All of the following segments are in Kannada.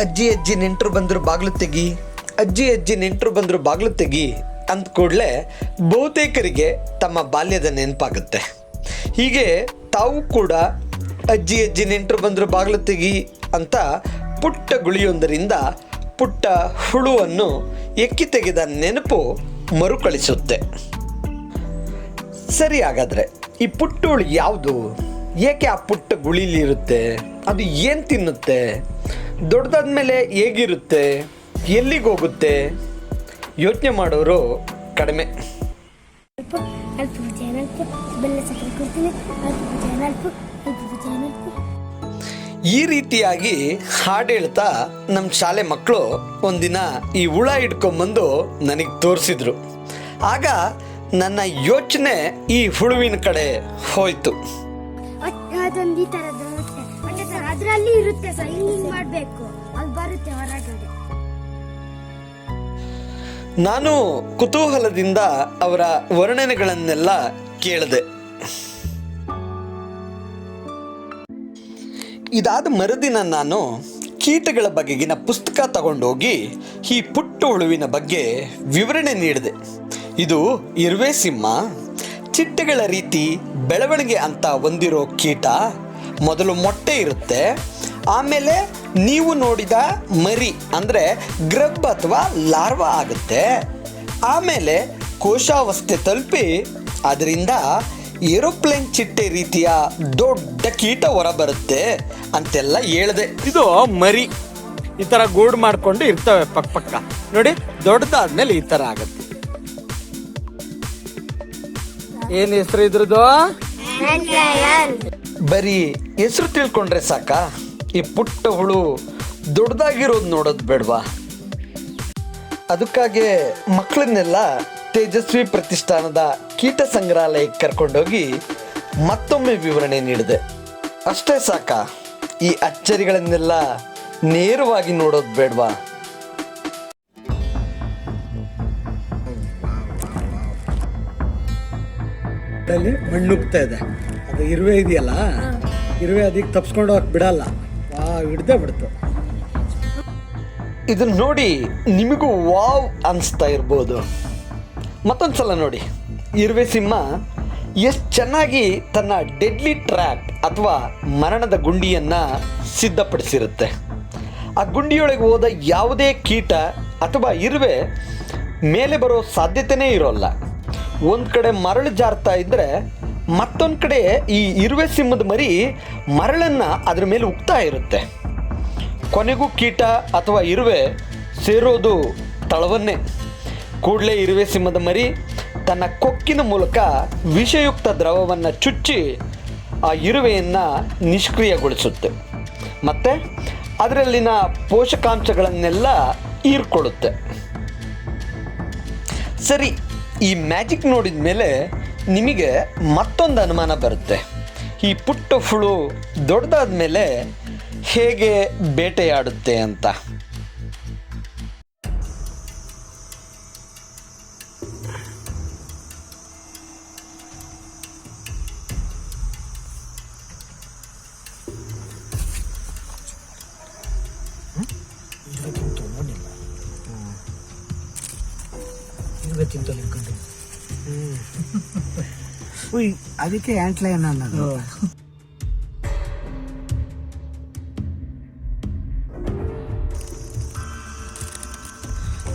ಅಜ್ಜಿ ಅಜ್ಜಿ ನೆಂಟರು ಬಂದರು ಬಾಗಿಲು ತೆಗಿ, ಅಜ್ಜಿ ಅಜ್ಜಿ ನೆಂಟರು ಬಂದರು ಬಾಗಿಲು ತೆಗಿ ಅಂದ ಕೂಡಲೇ ಬಹುತೇಕರಿಗೆ ತಮ್ಮ ಬಾಲ್ಯದ ನೆನಪಾಗುತ್ತೆ. ಹೀಗೆ ತಾವು ಕೂಡ ಅಜ್ಜಿ ಅಜ್ಜಿ ನೆಂಟರು ಬಂದರು ಬಾಗಿಲು ತೆಗಿ ಅಂತ ಪುಟ್ಟ ಗುಳಿಯೊಂದರಿಂದ ಪುಟ್ಟ ಹುಳುವನ್ನು ಎಕ್ಕಿ ತೆಗೆದ ನೆನಪು ಮರುಕಳಿಸುತ್ತೆ. ಸರಿ ಹಾಗಾದರೆ, ಈ ಪುಟ್ಟುಳು ಯಾವುದು? ಏಕೆ ಆ ಪುಟ್ಟ ಗುಳಿಲಿರುತ್ತೆ? ಅದು ಏನು ತಿನ್ನುತ್ತೆ? ದೊಡ್ಡದಾದ್ಮೇಲೆ ಹೇಗಿರುತ್ತೆ? ಎಲ್ಲಿಗೆ ಹೋಗುತ್ತೆ? ಯೋಚನೆ ಮಾಡೋರು ಕಡಿಮೆ. ಈ ರೀತಿಯಾಗಿ ಹಾಡು ಹೇಳ್ತಾ ನಮ್ಮ ಶಾಲೆ ಮಕ್ಕಳು ಒಂದಿನ ಈ ಹುಳ ಹಿಡ್ಕೊಂಬಂದು ನನಗೆ ತೋರಿಸಿದ್ರು. ಆಗ ನನ್ನ ಯೋಚನೆ ಈ ಹುಳುವಿನ ಕಡೆ ಹೋಯ್ತು. ಅದರಲ್ಲಿ ಇರುತ್ತೆ ಸರ್ ಹಿಂಗ್ ಮಾಡ್ಬೇಕು. ಅಲ್ಲಿ ಬರುತ್ತೆ ಹೊರಗಡೆ. ನಾನು ಕುತೂಹಲದಿಂದ ಅವರ ವರ್ಣನೆಗಳನ್ನೆಲ್ಲ ಕೇಳಿದೆ. ಇದಾದ ಮರುದಿನ ನಾನು ಕೀಟಗಳ ಬಗೆಗಿನ ಪುಸ್ತಕ ತಗೊಂಡೋಗಿ ಈ ಪುಟ್ಟ ಹುಳುವಿನ ಬಗ್ಗೆ ವಿವರಣೆ ನೀಡಿದೆ. ಇದು ಇರುವೆ ಸಿಂಹ, ಚಿಟ್ಟೆಗಳ ರೀತಿ ಬೆಳವಣಿಗೆ ಅಂತ ಹೊಂದಿರೋ ಕೀಟ ಮೊದಲು ಮೊಟ್ಟೆ ಇರುತ್ತೆ. ಆಮೇಲೆ ನೀವು ನೋಡಿದ ಮರಿ ಅಂದರೆ ಗ್ರಬ್ ಅಥವಾ ಲಾರ್ವಾ ಆಗುತ್ತೆ. ಆಮೇಲೆ ಕೋಶಾವಸ್ಥೆ ತಲುಪಿ ಅದರಿಂದ ಏರೋಪ್ಲೇನ್ ಚಿಟ್ಟೆ ರೀತಿಯ ದೊಡ್ಡ ಕೀಟ ಹೊರಬರುತ್ತೆ ಅಂತೆಲ್ಲ ಹೇಳಿದೆ. ಇದು ಮರಿ ಈ ಥರ ಗೂಡು ಮಾಡ್ಕೊಂಡು ಇರ್ತವೆ ಪಕ್ಕ ಪಕ್ಕ. ನೋಡಿ ದೊಡ್ಡದಾದ್ಮೇಲೆ ಈ ಥರ ಆಗುತ್ತೆ. ಏನು ಹೆಸರು ಇದ್ರದ್ದು? ಬರೀ ಹೆಸರು ತಿಳ್ಕೊಂಡ್ರೆ ಸಾಕ? ಈ ಪುಟ್ಟ ಹುಳು ದೊಡ್ಡದಾಗಿರೋದು ನೋಡೋದು ಬೇಡವಾ? ಅದಕ್ಕಾಗೆ ಮಕ್ಕಳನ್ನೆಲ್ಲ ತೇಜಸ್ವಿ ಪ್ರತಿಷ್ಠಾನದ ಕೀಟ ಸಂಗ್ರಹಾಲಯಕ್ಕೆ ಕರ್ಕೊಂಡೋಗಿ ಮತ್ತೊಮ್ಮೆ ವಿವರಣೆ ನೀಡಿದೆ. ಅಷ್ಟೇ ಸಾಕ? ಈ ಅಚ್ಚರಿಗಳನ್ನೆಲ್ಲ ನೇರವಾಗಿ ನೋಡೋದು ಬೇಡವಾ? ಮಣ್ಣುಗ್ತಾ ಇದೆ. ಅದು ಇರುವೆ ಇದೆಯಲ್ಲ? ಇರುವೆ ಅದಕ್ಕೆ ತಪ್ಸ್ಕೊಂಡು ಹೋಗಕ್ ಬಿಡಲ್ಲ. ವಾ ಹಿಡ್ದೇ ಬಿಡ್ತು. ಇದನ್ನ ನೋಡಿ ನಿಮಗೂ ವಾವ್ ಅನಿಸ್ತಾ ಇರ್ಬೋದು. ಮತ್ತೊಂದು ಸಲ ನೋಡಿ. ಇರುವೆ ಸಿಂಹ ಎಷ್ಟು ಚೆನ್ನಾಗಿ ತನ್ನ ಡೆಡ್ಲಿ ಟ್ರ್ಯಾಪ್ ಅಥವಾ ಮರಣದ ಗುಂಡಿಯನ್ನು ಸಿದ್ಧಪಡಿಸಿರುತ್ತೆ. ಆ ಗುಂಡಿಯೊಳಗೆ ಹೋದ ಯಾವುದೇ ಕೀಟ ಅಥವಾ ಇರುವೆ ಮೇಲೆ ಬರೋ ಸಾಧ್ಯತೆಯೇ ಇರೋಲ್ಲ. ಒಂದು ಕಡೆ ಮರಳು ಜಾರ್ತಾ ಇದ್ದರೆ ಮತ್ತೊಂದು ಕಡೆ ಈ ಇರುವೆ ಸಿಂಹದ ಮರಿ ಮರಳನ್ನು ಅದರ ಮೇಲೆ ಉಗ್ತಾ ಇರುತ್ತೆ. ಕೊನೆಗೂ ಕೀಟ ಅಥವಾ ಇರುವೆ ಸೇರೋದು ತಳವನ್ನೇ. ಕೂಡಲೇ ಇರುವೆ ಸಿಂಹದ ಮರಿ ತನ್ನ ಕೊಕ್ಕಿನ ಮೂಲಕ ವಿಷಯುಕ್ತ ದ್ರವವನ್ನು ಚುಚ್ಚಿ ಆ ಇರುವೆಯನ್ನು ನಿಷ್ಕ್ರಿಯಗೊಳಿಸುತ್ತೆ. ಮತ್ತು ಅದರಲ್ಲಿನ ಪೋಷಕಾಂಶಗಳನ್ನೆಲ್ಲ ಹೀರ್ಕೊಳ್ಳುತ್ತೆ ಸರಿ, ಈ ಮ್ಯಾಜಿಕ್ ನೋಡಿದ ಮೇಲೆ ನಿಮಗೆ ಮತ್ತೊಂದು ಅನುಮಾನ ಬರುತ್ತೆ. ಈ ಪುಟ್ಟ ಹುಳು ದೊಡ್ಡದಾದ ಮೇಲೆ ಹೇಗೆ ಬೇಟೆಯಾಡುತ್ತೆ ಅಂತ. ಉಯ್ ಅದಕ್ಕೆ ಆಂಟ್ಲೈನ್ ಅನ್ನೋದು.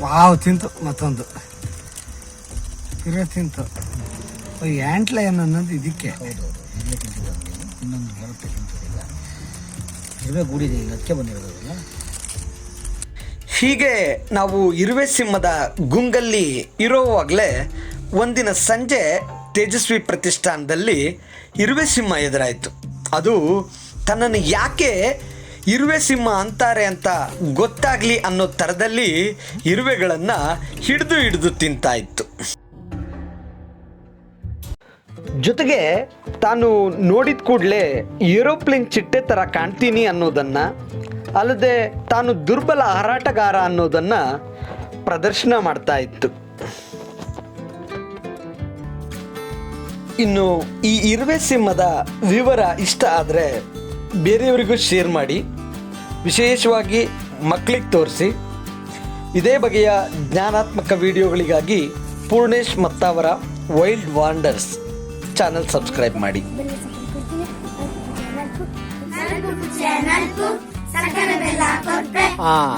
ವಾವ್ ತಿಂತು ಮತ್ತೊಂದು. ಇರೋ ತಿಂತು. ಉಯ್ ಆಂಟ್ಲೈನ್ ಅನ್ನೋದು ಇದಕ್ಕೆ. ಇನ್ನೊಂದು ಬರುತ್ತೆ ಇರುವೆ ಗೂಡಿದೆ ಈಗ ಅದಕ್ಕೆ ಬಂದಿರೋದಲ್ಲ. ಹೀಗೆ ನಾವು ಇರುವೆ ಸಿಂಹದ ಗುಂಗಲ್ಲಿ ಇರೋವಾಗಲೇ ಒಂದಿನ ಸಂಜೆ ತೇಜಸ್ವಿ ಪ್ರತಿಷ್ಠಾನದಲ್ಲಿ ಇರುವೆ ಸಿಂಹ ಎದುರಾಯಿತು. ಅದು ತನ್ನನ್ನು ಯಾಕೆ ಇರುವೆ ಸಿಂಹ ಅಂತಾರೆ ಅಂತ ಗೊತ್ತಾಗಲಿ ಅನ್ನೋ ಥರದಲ್ಲಿ ಇರುವೆಗಳನ್ನು ಹಿಡಿದು ಹಿಡಿದು ತಿಂತಾ ಇತ್ತು. ಜೊತೆಗೆ ತಾನು ನೋಡಿದ ಕೂಡಲೇ ಏರೋಪ್ಲೇನ್ ಚಿಟ್ಟೆ ಥರ ಕಾಣ್ತೀನಿ ಅನ್ನೋದನ್ನು, ಅಲ್ಲದೆ ತಾನು ದುರ್ಬಲ ಹಾರಾಟಗಾರ ಅನ್ನೋದನ್ನು ಪ್ರದರ್ಶನ ಮಾಡ್ತಾ ಇತ್ತು. ಇನ್ನು ಈ ಇರುವೆ ಸಿಂಹದ ವಿವರ ಇಷ್ಟ ಆದರೆ ಬೇರೆಯವರಿಗೂ ಶೇರ್ ಮಾಡಿ. ವಿಶೇಷವಾಗಿ ಮಕ್ಕಳಿಗೆ ತೋರಿಸಿ. ಇದೇ ಬಗೆಯ ಜ್ಞಾನಾತ್ಮಕ ವಿಡಿಯೋಗಳಿಗಾಗಿ Purnesh Mattavara wild wanders channel subscribe ಮಾಡಿ. ಹಾಂ